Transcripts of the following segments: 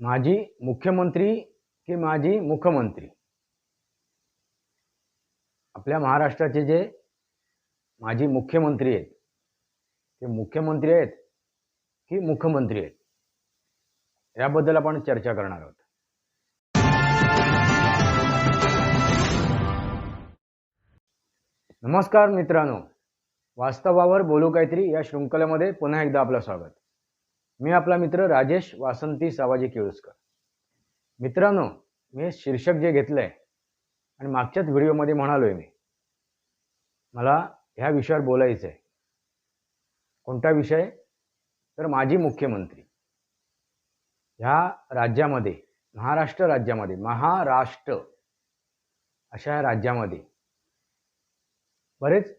माजी मुख्यमंत्री की माजी मुख्यमंत्री आपल्या महाराष्ट्राचे जे माजी मुख्यमंत्री आहेत ते मुख्यमंत्री आहेत की मुख्यमंत्री आहेत? याबद्दल आपण चर्चा करणार आहोत. नमस्कार मित्रांनो. वास्तवावर बोलू काहीतरी या शृंखलेमध्ये पुन्हा एकदा आपलं स्वागत. मी आपला मित्र राजेश वासंती सावाजी केळुसकर. मित्रांनो मी शीर्षक जे घेतलंय आणि मागच्याच व्हिडिओमध्ये म्हणालोय मी मला ह्या विषयावर बोलायचं आहे कोणता विषय? तर माजी मुख्यमंत्री. ह्या राज्यामध्ये महाराष्ट्र राज्यामध्ये महाराष्ट्र अशा राज्यामध्ये बरेच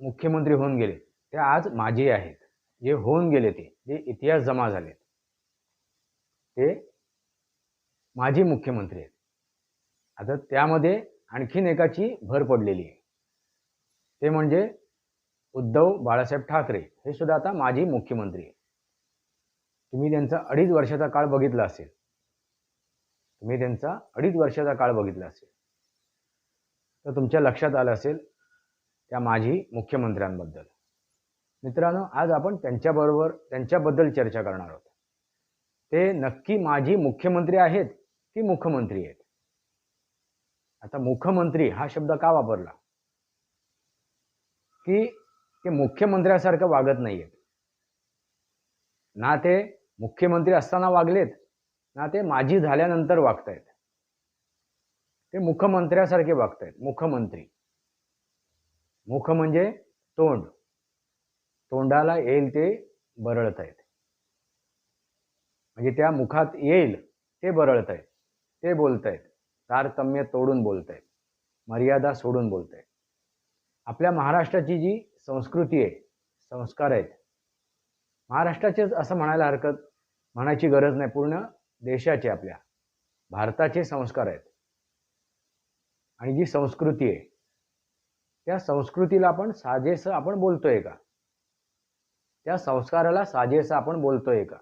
मुख्यमंत्री होऊन गेले. ते आज माजी आहेत. जे होऊन गेले ते जे इतिहास जमा झाले ते माजी मुख्यमंत्री आहेत. आता त्यामध्ये आणखीन एकाची भर पडलेली आहे. ते म्हणजे उद्धव बाळासाहेब ठाकरे. हे सुद्धा आता माजी मुख्यमंत्री आहे तुम्ही त्यांचा अडीच वर्षाचा काळ बघितला असेल. तुम्ही त्यांचा अडीच वर्षाचा काळ बघितला असेल. तर तुमच्या लक्षात आलं असेल त्या माजी मुख्यमंत्र्यांबद्दल. मित्रांनो आज आपण त्यांच्याबरोबर त्यांच्याबद्दल चर्चा करणार आहोत. ते नक्की माजी मुख्यमंत्री आहेत की मुख्यमंत्री आहेत? आता मुख्यमंत्री हा शब्द का वापरला? की ते मुख्यमंत्र्यासारखं वागत नाहीयेत. ना ते मुख्यमंत्री असताना वागलेत ना ते माजी झाल्यानंतर वागतायत. ते मुख्यमंत्र्यासारखे वागतायत. मुख्यमंत्री मुख म्हणजे तोंड. तोंडाला येईल ते बरळत आहेत म्हणजे त्या मुखात येईल ते बरळत आहेत ते बोलत आहेत. तारतम्य तोडून बोलत आहेत. मर्यादा सोडून बोलत आहेत. आपल्या महाराष्ट्राची जी संस्कृती आहे संस्कार आहेत. महाराष्ट्राचेच असं म्हणायला हरकत म्हणायची गरज नाही. पूर्ण देशाचे आपल्या भारताचे संस्कार आहेत. आणि जी संस्कृती आहे त्या संस्कृतीला आपण साजेसं आपण बोलतोय का? त्या संस्काराला साजेसा आपण बोलतोय का?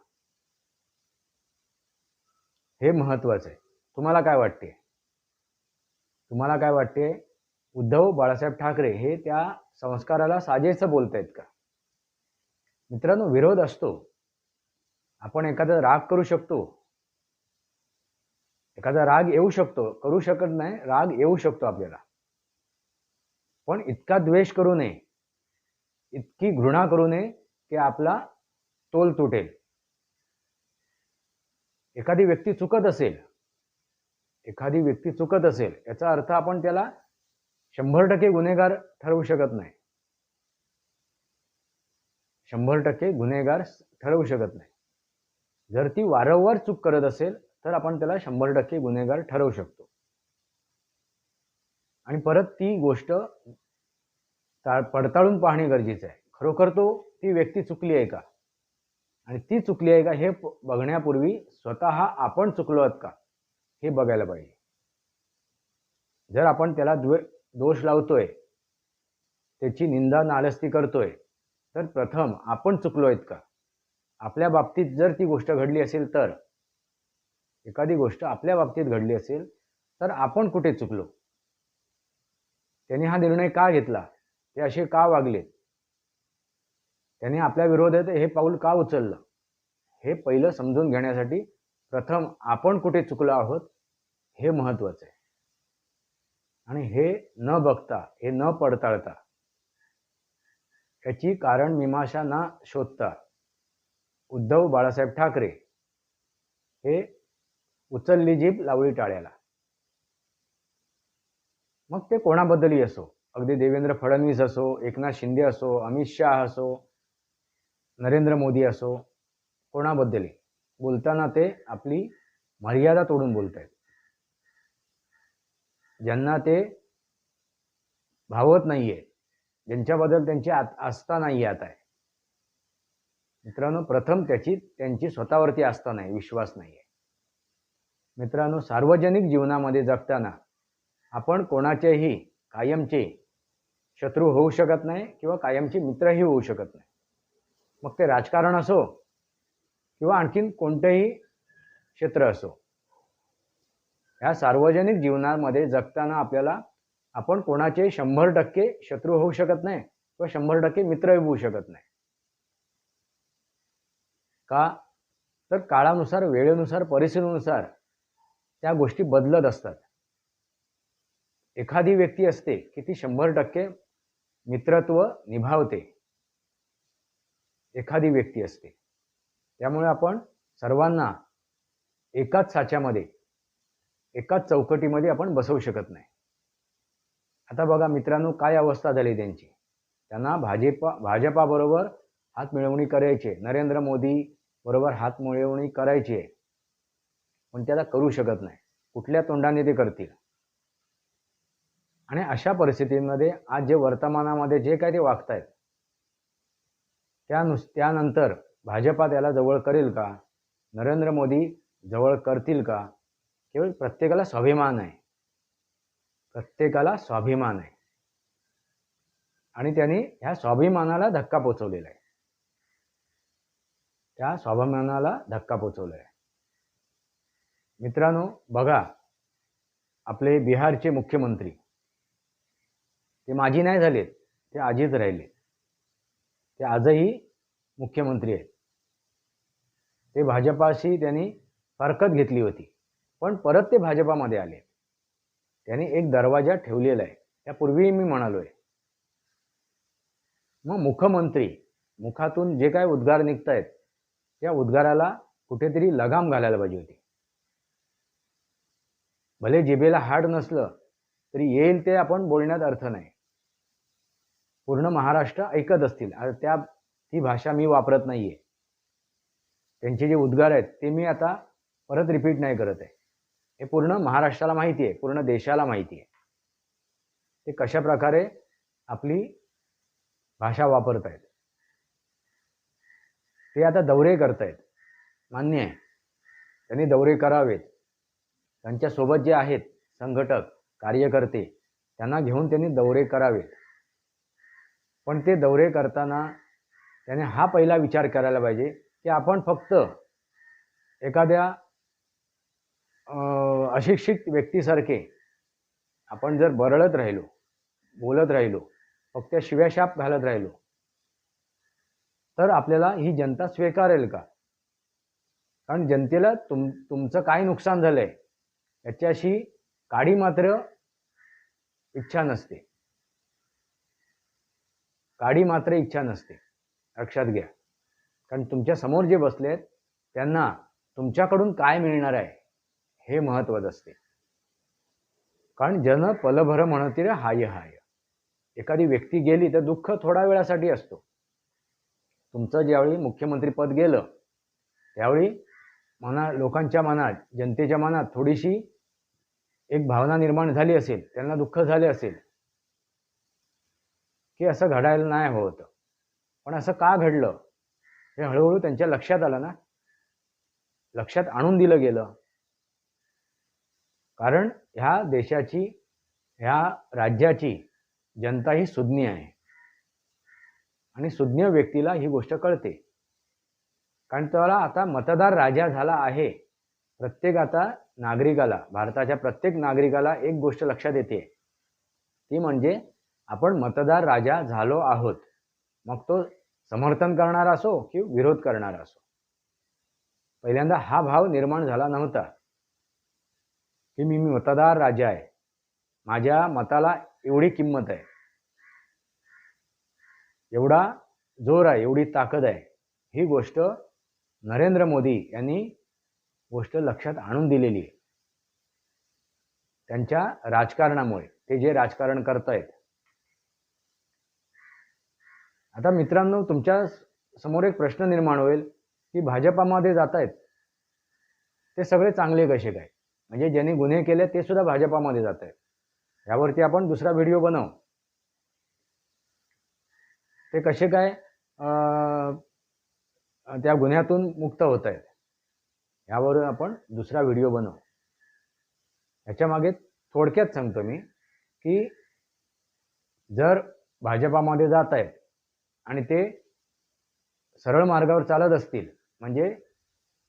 हे महत्वाचं आहे. तुम्हाला काय वाटते? तुम्हाला काय वाटते? उद्धव बाळासाहेब ठाकरे हे त्या संस्काराला साजेसं बोलतायत का? मित्रांनो विरोध असतो. आपण एखादा राग करू शकतो. एखादा राग येऊ शकतो. करू शकत नाही राग येऊ शकतो आपल्याला. पण इतका द्वेष करू नये. इतकी घृणा करू नये. की आपला तोल तुटेल. एखादी व्यक्ती चुकत असेल एखादी व्यक्ती चुकत असेल याचा अर्थ आपण त्याला शंभर टक्के गुन्हेगार ठरवू शकत नाही. शंभर टक्के गुन्हेगार ठरवू शकत नाही. जर ती वारंवार चूक करत असेल तर आपण त्याला शंभर टक्के गुन्हेगार ठरवू शकतो. आणि परत ती गोष्ट पडताळून पाहणे गरजेचं आहे. खरोखर तो ती व्यक्ती चुकली आहे का? आणि ती चुकली आहे का हे बघण्यापूर्वी स्वतः आपण चुकलो आहोत का? हे बघायला पाहिजे. जर आपण त्याला द्वे दोष लावतोय त्याची निंदा नालस्ती करतोय तर प्रथम आपण चुकलो आहेत का? आपल्या बाबतीत जर ती गोष्ट घडली असेल तर एखादी गोष्ट आपल्या बाबतीत घडली असेल तर आपण कुठे चुकलो? त्यांनी हा निर्णय का घेतला? ते असे का वागलेत? त्यांनी आपल्या विरोधात हे पाऊल का उचललं? हे पहिलं समजून घेण्यासाठी प्रथम आपण कुठे चुकलो आहोत हे महत्वाचं आहे. आणि हे न बघता हे न पडताळता याची कारण मीमांसा न शोधता उद्धव बाळासाहेब ठाकरे हे उचलली जीभ लावळी टाळ्याला. मग ते कोणाबद्दलही असो अगदी देवेंद्र फडणवीस असो एकनाथ शिंदे असो अमित शाह असो नरेंद्र मोदी असो कोणाबद्दलही. बोलताना ते आपली मर्यादा तोडून बोलत आहेत ज्यांना ते भावत नाहीये ज्यांच्याबद्दल त्यांची आस्था नाही आता. आहे मित्रांनो प्रथम त्याची त्यांची स्वतःवरती आस्था नाही विश्वास नाही आहे मित्रांनो सार्वजनिक जीवनामध्ये जगताना आपण कोणाचेही कायमचे शत्रू होऊ शकत नाही किंवा कायमचे मित्रही होऊ शकत नाही. मग ते राजकारण असो किंवा आणखीन कोणतेही क्षेत्र असो ह्या सार्वजनिक जीवनामध्ये जगताना आपल्याला आपण कोणाचे शंभर टक्के शत्रू होऊ शकत नाही किंवा शंभर टक्के मित्रही होऊ शकत नाही. का? तर काळानुसार वेळेनुसार परिस्थितीनुसार त्या गोष्टी बदलत असतात. एखादी व्यक्ती असते की ती शंभर टक्के मित्रत्व निभावते. एखादी व्यक्ती असते. त्यामुळे आपण सर्वांना एकाच साच्यामध्ये एकाच चौकटीमध्ये आपण बसवू शकत नाही. आता बघा मित्रांनो काय अवस्था झाली त्यांची? त्यांना भाजपा भाजपाबरोबर हात मिळवणी करायची. नरेंद्र मोदी बरोबर हात मिळवणी करायची. आहे पण त्याला करू शकत नाही. कुठल्या तोंडाने ते करतील? आणि अशा परिस्थितीमध्ये आज जे वर्तमानामध्ये जे काय ते वागतायत त्यानु त्यानंतर भाजपा त्याला जवळ करेल का? नरेंद्र मोदी जवळ करतील का? केवळ प्रत्येकाला स्वाभिमान आहे. प्रत्येकाला स्वाभिमान आहे. आणि त्यांनी ह्या स्वाभिमानाला धक्का पोचवलेला आहे. त्या स्वाभिमानाला धक्का पोचवला आहे. मित्रांनो बघा आपले बिहारचे मुख्यमंत्री ते माजी नाही झालेत ते आजीच राहिले ते आजही मुख्यमंत्री आहेत. ते भाजपाशी त्यांनी हरकत घेतली होती पण परत ते भाजपामध्ये आले. त्यांनी एक दरवाजा ठेवलेला आहे त्यापूर्वी मी म्हणालो आहे मग मुख्यमंत्री मुखातून जे काय उद्गार निघत आहेत त्या उद्गाराला कुठेतरी लगाम घालायला पाहिजे होती. भले जिबेला हाड नसलं तरी येईल ते आपण बोलण्यात अर्थ नाही. पूर्ण महाराष्ट्र ऐकत असतील. त्या ती भाषा मी वापरत नाही आहे त्यांचे जे उद्गार आहेत ते मी आता परत रिपीट नाही करत आहे. हे पूर्ण महाराष्ट्राला माहिती आहे पूर्ण देशाला माहिती आहे ते कशा प्रकारे आपली भाषा वापरत आहेत. ते आता दौरे करतायत. मान्य आहे. त्यांनी दौरे करावेत. त्यांच्यासोबत जे आहेत संघटक कार्यकर्ते त्यांना घेऊन त्यांनी दौरे करावेत. पण ते दौरे करताना त्याने हा पहिला विचार करायला पाहिजे की आपण फक्त एखाद्या अशिक्षित व्यक्तीसारखे आपण जर बरळत राहिलो बोलत राहिलो फक्त शिव्याशाप घालत राहिलो तर आपल्याला ही जनता स्वीकारेल का? कारण जनतेला तुम तुमचं काय नुकसान झालंय याच्याशी काडी मात्र इच्छा नसते. काडी मात्र इच्छा नसते. लक्षात घ्या. कारण तुमच्यासमोर जे बसलेत त्यांना तुमच्याकडून काय मिळणार आहे हे महत्वाचं असते. कारण जन पलभर म्हणतील हाय हाय. एखादी व्यक्ती गेली तर दुःख थोडा वेळासाठी असतो. तुमचं ज्यावेळी मुख्यमंत्रीपद गेलं त्यावेळी मना लोकांच्या मनात जनतेच्या मनात थोडीशी एक भावना निर्माण झाली असेल त्यांना दुःख झाले असेल की असं घडायला नाही हवं होतं. पण असं का घडलं? हे हळूहळू त्यांच्या लक्षात आलं ना. लक्षात आणून दिलं गेलं. कारण ह्या देशाची ह्या राज्याची जनता ही सुज्ञ आहे. आणि सुज्ञ व्यक्तीला ही गोष्ट कळते. कारण त्याला आता मतदार राजा झाला आहे. प्रत्येक आता नागरिकाला भारताच्या प्रत्येक नागरिकाला एक गोष्ट लक्षात येते. ती म्हणजे आपण मतदार राजा झालो आहोत. मग तो समर्थन करणार असो की विरोध करणार असो? पहिल्यांदा हा भाव निर्माण झाला नव्हता की मी मी मतदार राजा आहे. माझ्या मताला एवढी किंमत आहे. एवढा जोर आहे एवढी ताकद आहे. ही गोष्ट नरेंद्र मोदी यांनी गोष्ट लक्षात आणून दिलेली आहे. त्यांच्या राजकारणामुळे ते जे राजकारण करतायत आता मित्रांनो तुमच्यासमोर एक प्रश्न निर्माण होईल की भाजपामध्ये जात आहेत ते सगळे चांगले कसे काय? म्हणजे ज्यांनी गुन्हे केले ते सुद्धा भाजपामध्ये जात आहेत यावरती आपण दुसरा व्हिडिओ बनवू. ते कसे काय त्या गुन्ह्यातून मुक्त होत आहेत यावर आपण दुसरा व्हिडिओ बनवू. ह्याच्या मागे थोडक्यात सांगतो मी की जर भाजपामध्ये जात आहेत आणि ते सरळ मार्गावर चालत असतील म्हणजे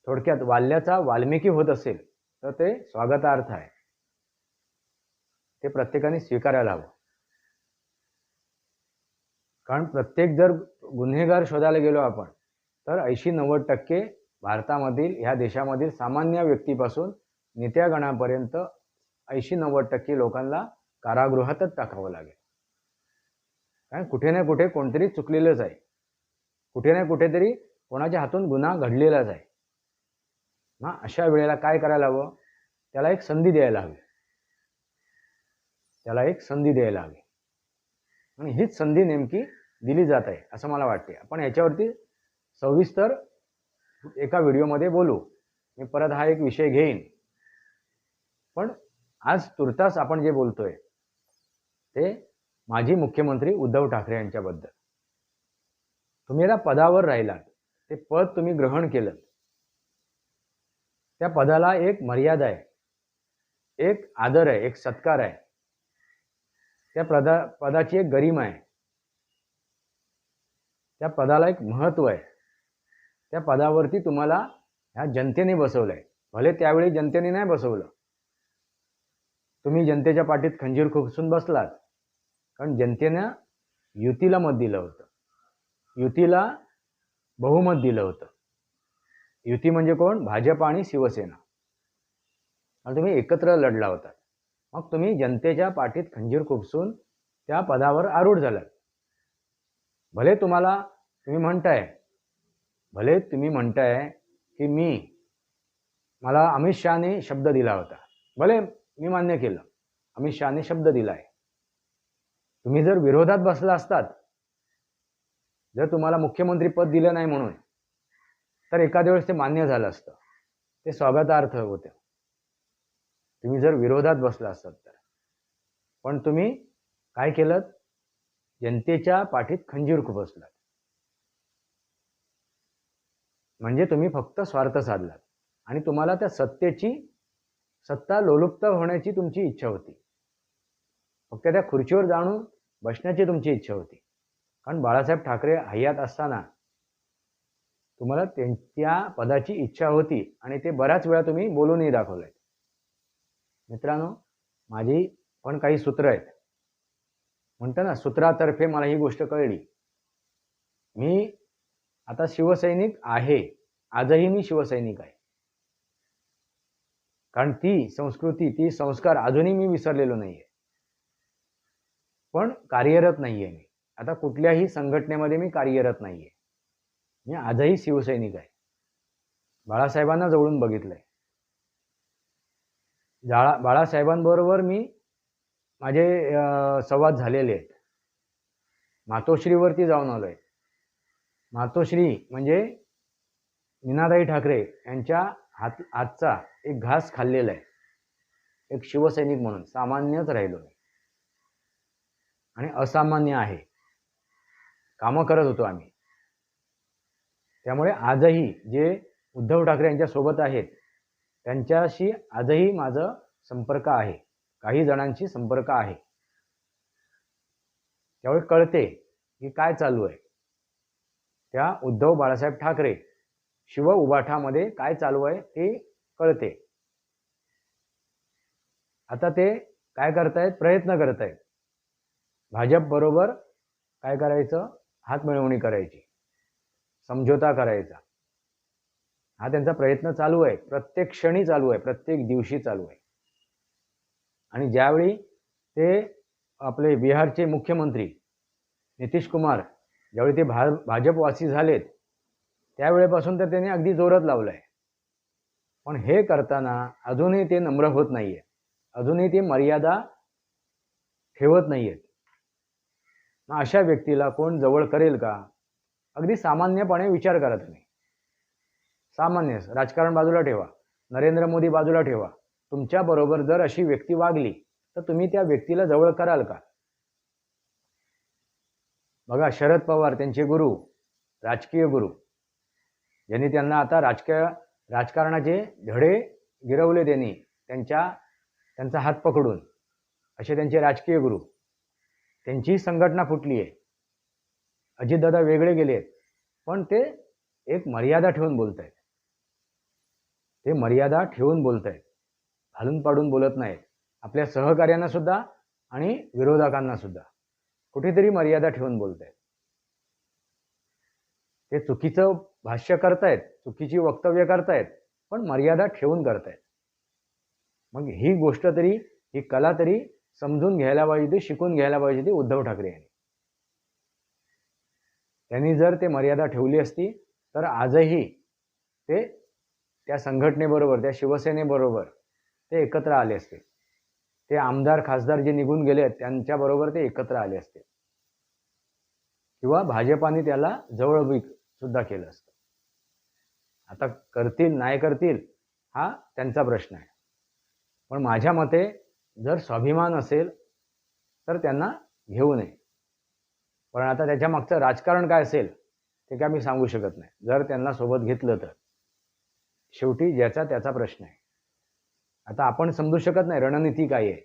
थोडक्यात वाल्याचा वाल्मिकी होत असेल तर ते स्वागतार्थ आहे. ते प्रत्येकाने स्वीकारायला हवं. कारण प्रत्येक जर गुन्हेगार शोधायला गेलो आपण तर ऐंशी नव्वद टक्के भारतामधील ह्या देशामधील सामान्य व्यक्तीपासून नेत्यागणापर्यंत ऐंशी नव्वद टक्के लोकांना कारागृहातच टाकावं लागेल. कारण कुठे ना कुठे कोणतरी चुकलेलंच आहे. कुठे ना कुठेतरी कोणाच्या हातून गुन्हा घडलेलाच आहे. मग अशा वेळेला काय करायला हवं? त्याला एक संधी द्यायला हवी. त्याला एक संधी द्यायला हवी. आणि हीच संधी नेमकी दिली जात आहे असं मला वाटते. आपण याच्यावरती सविस्तर एका व्हिडिओमध्ये बोलू. मी परत हा एक विषय घेईन. पण आज तुर्तास आपण जे बोलतोय ते माजी मुख्यमंत्री उद्धव ठाकरे यांच्याबद्दल. तुम्ही आता पदावर राहिलात ते पद तुम्ही ग्रहण केलं त्या पदाला एक मर्यादा आहे एक आदर आहे एक सत्कार आहे. त्या पदा पदाची एक गरिमा आहे. त्या पदाला एक महत्त्व आहे. त्या पदावरती तुम्हाला ह्या जनतेने बसवलं आहे भले त्यावेळी जनतेने नाही बसवलं. तुम्ही जनतेच्या पाठीत खंजीर खुपसून बसलात. कारण जनतेनं युतीला मत दिलं होतं. युतीला बहुमत दिलं होतं. युती म्हणजे कोण? भाजप आणि शिवसेना. आणि तुम्ही एकत्र लढला होता. मग तुम्ही जनतेच्या पाठीत खंजीर खुपसून त्या पदावर आरूढ झालात. भले तुम्हाला तुम्ही म्हणताय भले तुम्ही म्हणताय की मी मला अमित शहाने शब्द दिला होता. भले मी मान्य केलं अमित शहाने शब्द दिला आहे तुम्ही जर विरोधात बसला असतात जर तुम्हाला मुख्यमंत्री पद दिलं नाही म्हणून तर एखाद्या वेळेस ते मान्य झालं असतं. ते स्वागतार्थ होते. तुम्ही जर विरोधात बसला असतात तर. पण तुम्ही काय केलं? जनतेच्या पाठीत खंजीर खुपसलात म्हणजे तुम्ही फक्त स्वार्थ साधलात. आणि तुम्हाला त्या सत्तेची सत्ता लोलुप्त होण्याची तुमची इच्छा होती. फक्त त्या खुर्चीवर जाणून बसण्याची तुमची इच्छा होती. कारण बाळासाहेब ठाकरे हयात असताना तुम्हाला त्यांच्या पदाची इच्छा होती आणि ते बऱ्याच वेळा तुम्ही बोलूनही दाखवलंय. मित्रांनो माझी पण काही सूत्र आहेत. म्हणतं ना सूत्रातर्फे मला ही गोष्ट कळली. मी आता शिवसैनिक आहे. आजही मी शिवसैनिक आहे. कारण ती संस्कृती ती संस्कार अजूनही मी विसरलेलो नाहीये. पण कार्यरत नाहीये मी. आता कुठल्याही संघटनेमध्ये मी कार्यरत नाहीये. मी आजही शिवसैनिक आहे. बाळासाहेबांना जवळून बघितलंय. जाळा बाळासाहेबांबरोबर मी माझे संवाद झालेले आहेत. मातोश्रीवरती जाऊन आलोय. मातोश्री म्हणजे मीनाताई ठाकरे यांच्या हात आजचा एक घास खाल्लेला आहे. एक शिवसैनिक म्हणून सामान्यच राहिलो मी. आणि असामान्य आहे. कामं करत होतो आम्ही. त्यामुळे आजही जे उद्धव ठाकरे यांच्या सोबत आहेत त्यांच्याशी आजही माझं संपर्क आहे. काही जणांशी संपर्क आहे. त्यामुळे कळते की काय चालू आहे. त्या उद्धव बाळासाहेब ठाकरे शिव उभाठामध्ये काय चालू आहे ते कळते. आता ते काय करतायत प्रयत्न करतायत. भाजप बरोबर काय करायचं? हातमिळवणी करायची. समझोता करायचा. हा त्यांचा प्रयत्न चालू आहे. प्रत्येक क्षणी चालू आहे. प्रत्येक दिवशी चालू आहे. आणि ज्यावेळी ते आपले बिहारचे मुख्यमंत्री नितीश कुमार ज्यावेळी ते भा भाजपवासी झालेत त्यावेळेपासून तर त्यांनी अगदी जोरात लावलं आहे पण हे करताना अजूनही ते नम्र होत नाही आहे अजूनही ते मर्यादा ठेवत नाही आहेत अशा व्यक्तीला कोण जवळ करेल का? अगदी सामान्यपणे विचार करा तुम्ही. सामान्य राजकारण बाजूला ठेवा. नरेंद्र मोदी बाजूला ठेवा. तुमच्याबरोबर जर अशी व्यक्ती वागली तर तुम्ही त्या व्यक्तीला जवळ कराल का? बघा शरद पवार त्यांचे गुरु राजकीय गुरु. ज्यांनी त्यांना आता राजकीय राजकारणाचे धडे गिरवले त्यांनी त्यांच्या त्यांचा हात पकडून. असे त्यांचे राजकीय गुरु. त्यांची संघटना फुटली आहे. अजितदादा वेगळे गेले आहेत. पण ते एक मर्यादा ठेवून बोलत आहेत. ते मर्यादा ठेवून बोलत आहेत. घालून पाडून बोलत नाहीत. आपल्या सहकार्यांना सुद्धा आणि विरोधकांना सुद्धा. कुठेतरी मर्यादा ठेवून बोलत आहेत. ते चुकीचं भाष्य करतायत चुकीची वक्तव्य करतायत पण मर्यादा ठेवून करतायत. मग ही गोष्ट तरी ही कला तरी समजून घ्यायला पाहिजे होती शिकून घ्यायला पाहिजे होती उद्धव ठाकरे यांनी. त्यांनी जर ते मर्यादा ठेवली असती तर आजही ते त्या संघटनेबरोबर त्या शिवसेनेबरोबर ते एकत्र आले असते. ते आमदार खासदार जे निघून गेले आहेत त्यांच्याबरोबर ते एकत्र आले असते. किंवा भाजपाने त्याला जवळबीक सुद्धा केलं असतं. आता करतील नाही करतील हा त्यांचा प्रश्न आहे. पण माझ्या मते जर स्वाभिमान असेल तर त्यांना घेऊ नये. पण आता त्याच्या मागचं राजकारण काय असेल ते काय मी सांगू शकत नाही. जर त्यांना सोबत घेतलं तर. शेवटी ज्याचा त्याचा प्रश्न आहे. आता आपण समजू शकत नाही रणनीती काय आहे.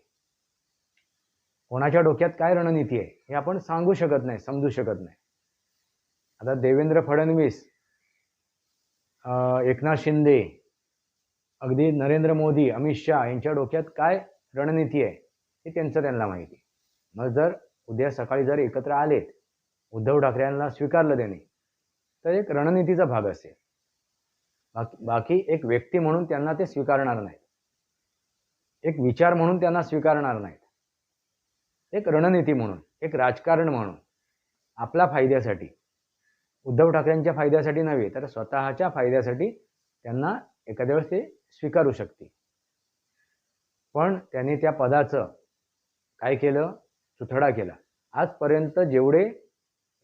कोणाच्या डोक्यात काय रणनीती आहे हे आपण सांगू शकत नाही समजू शकत नाही. आता देवेंद्र फडणवीस एकनाथ शिंदे अगदी नरेंद्र मोदी अमित शहा यांच्या डोक्यात काय रणनीती आहे हे त्यांचं त्यांना माहिती मग जर उद्या सकाळी जर एकत्र आलेत उद्धव ठाकरे यांना स्वीकारलं त्याने तर एक रणनीतीचा भाग असेल. बाकी बाकी एक व्यक्ती म्हणून त्यांना ते स्वीकारणार नाहीत. एक विचार म्हणून त्यांना स्वीकारणार नाहीत. एक रणनीती म्हणून एक राजकारण म्हणून आपल्या फायद्यासाठी उद्धव ठाकरेंच्या फायद्यासाठी नव्हे तर स्वतःच्या फायद्यासाठी त्यांना एखाद्या वेळेस ते स्वीकारू शकते पण त्यांनी त्या पदाचं काय केलं? चुथडा केला. आजपर्यंत जेवढे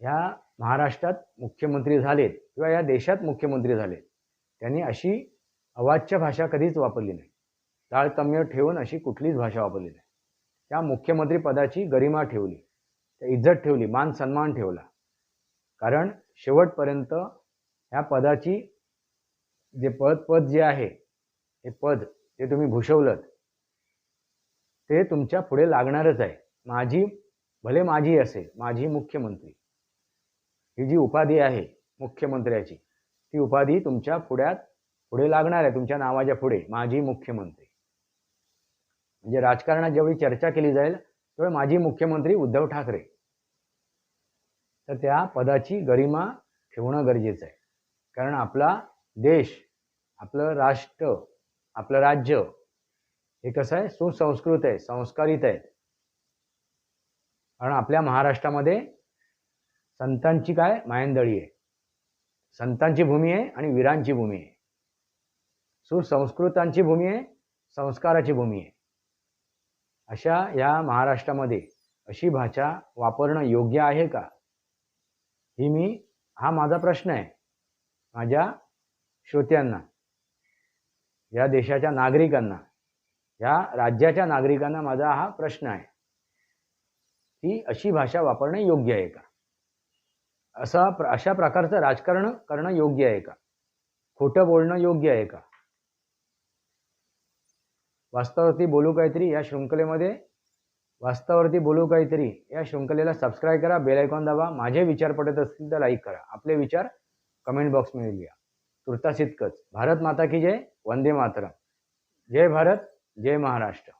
ह्या महाराष्ट्रात मुख्यमंत्री झालेत किंवा या देशात मुख्यमंत्री झालेत त्यांनी अशी अवाच्य भाषा कधीच वापरली नाही. ताळतम्य ठेवून अशी कुठलीच भाषा वापरली नाही. त्या मुख्यमंत्री पदाची गरिमा ठेवली त्या इज्जत ठेवली मान सन्मान ठेवला. कारण शेवटपर्यंत ह्या पदाची जे पद पद जे आहे हे पद ते तुम्ही भूषवलं ते तुमच्यापुढे लागणारच आहे. माझी भले माझी असेल माझी मुख्यमंत्री. ही जी उपाधी आहे मुख्यमंत्र्याची ती उपाधी तुमच्या पुढ्यात पुढे लागणार आहे तुमच्या नावाच्या पुढे माझी मुख्यमंत्री. म्हणजे राजकारणात जेवढी चर्चा केली जाईल तेवढे माजी मुख्यमंत्री उद्धव ठाकरे. तर त्या पदाची गरिमा ठेवणं गरजेचं आहे. कारण आपला देश आपलं राष्ट्र आपलं राज्य हे कसं आहे? सुसंस्कृत आहे संस्कारित आहे. कारण आपल्या महाराष्ट्रामध्ये संतांची काय? मायंदळी आहे. संतांची भूमी आहे आणि वीरांची भूमी आहे. सुसंस्कृतांची भूमी आहे संस्काराची भूमी आहे. अशा या महाराष्ट्रामध्ये अशी भाषा वापरणं योग्य आहे का? ही मी हा माझा प्रश्न आहे. माझ्या श्रोत्यांना या देशाच्या नागरिकांना. या राज्याच्या नागरिकांना माझा हा प्रश्न आहे. की अशी भाषा वापरणं योग्य आहे का? असा अशा प्रकारचं राजकारण करणं योग्य आहे का? खोटं बोलणं योग्य आहे का? वास्तवावरती बोलू काहीतरी या शृंखलेमध्ये? वास्तवावरती बोलू काहीतरी या शृंखलेला सबस्क्राईब करा बेल आयकॉन दाबा माझे विचार पडत असतील तर लाईक करा. आपले विचार कमेंट बॉक्समध्ये लिहा. तुर्तास इतकंच भारत माता की जय वंदे मातरम. जय भारत. जय महाराष्ट्र.